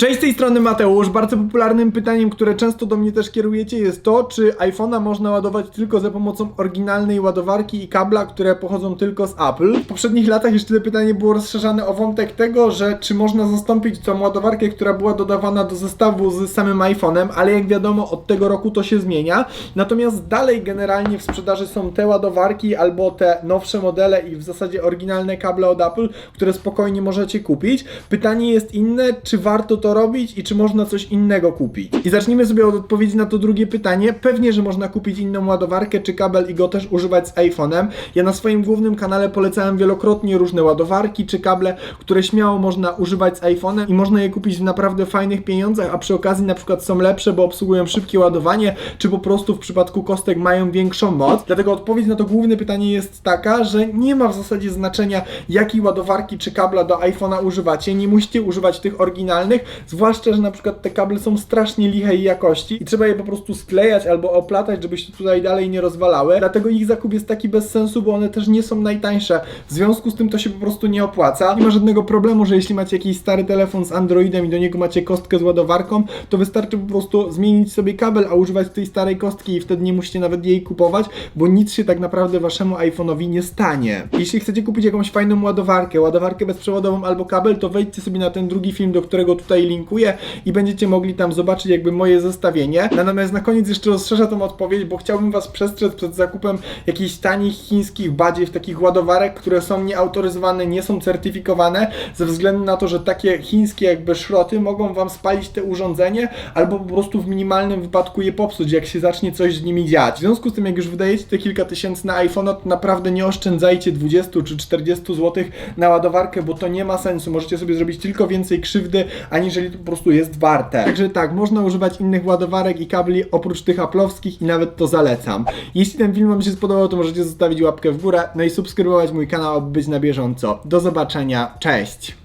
Cześć, z tej strony Mateusz. Bardzo popularnym pytaniem, które często do mnie też kierujecie jest to, czy iPhone'a można ładować tylko za pomocą oryginalnej ładowarki i kabla, które pochodzą tylko z Apple. W poprzednich latach jeszcze to pytanie było rozszerzane o wątek tego, że czy można zastąpić tą ładowarkę, która była dodawana do zestawu z samym iPhone'em, ale jak wiadomo od tego roku to się zmienia. Natomiast dalej generalnie w sprzedaży są te ładowarki albo te nowsze modele i w zasadzie oryginalne kable od Apple, które spokojnie możecie kupić. Pytanie jest inne, czy warto to robić i czy można coś innego kupić. I zacznijmy sobie od odpowiedzi na to drugie pytanie. Pewnie, że można kupić inną ładowarkę czy kabel i go też używać z iPhone'em. Ja na swoim głównym kanale polecałem wielokrotnie różne ładowarki czy kable, które śmiało można używać z iPhone'em i można je kupić w naprawdę fajnych pieniądzach, a przy okazji na przykład są lepsze, bo obsługują szybkie ładowanie, czy po prostu w przypadku kostek mają większą moc. Dlatego odpowiedź na to główne pytanie jest taka, że nie ma w zasadzie znaczenia jakiej ładowarki czy kabla do iPhone'a używacie. Nie musicie używać tych oryginalnych, zwłaszcza, że na przykład te kable są strasznie lichej jakości i trzeba je po prostu sklejać albo oplatać, żeby się tutaj dalej nie rozwalały. Dlatego ich zakup jest taki bez sensu, bo one też nie są najtańsze. W związku z tym to się po prostu nie opłaca. Nie ma żadnego problemu, że jeśli macie jakiś stary telefon z Androidem i do niego macie kostkę z ładowarką, to wystarczy po prostu zmienić sobie kabel, a używać tej starej kostki i wtedy nie musicie nawet jej kupować, bo nic się tak naprawdę waszemu iPhone'owi nie stanie. Jeśli chcecie kupić jakąś fajną ładowarkę, ładowarkę bezprzewodową albo kabel, to wejdźcie sobie na ten drugi film, do którego tutaj linkuję i będziecie mogli tam zobaczyć jakby moje zestawienie. Natomiast na koniec jeszcze rozszerzę tą odpowiedź, bo chciałbym was przestrzec przed zakupem jakichś tanich chińskich badziew, takich ładowarek, które są nieautoryzowane, nie są certyfikowane, ze względu na to, że takie chińskie jakby szroty mogą wam spalić te urządzenie, albo po prostu w minimalnym wypadku je popsuć, jak się zacznie coś z nimi dziać. W związku z tym, jak już wydajecie te kilka tysięcy na iPhone, to naprawdę nie oszczędzajcie 20 czy 40 zł na ładowarkę, bo to nie ma sensu. Możecie sobie zrobić tylko więcej krzywdy, aniżeli to po prostu jest warte. Także tak, można używać innych ładowarek i kabli oprócz tych aplowskich i nawet to zalecam. Jeśli ten film Wam się spodobał, to możecie zostawić łapkę w górę, no i subskrybować mój kanał, aby być na bieżąco. Do zobaczenia, cześć!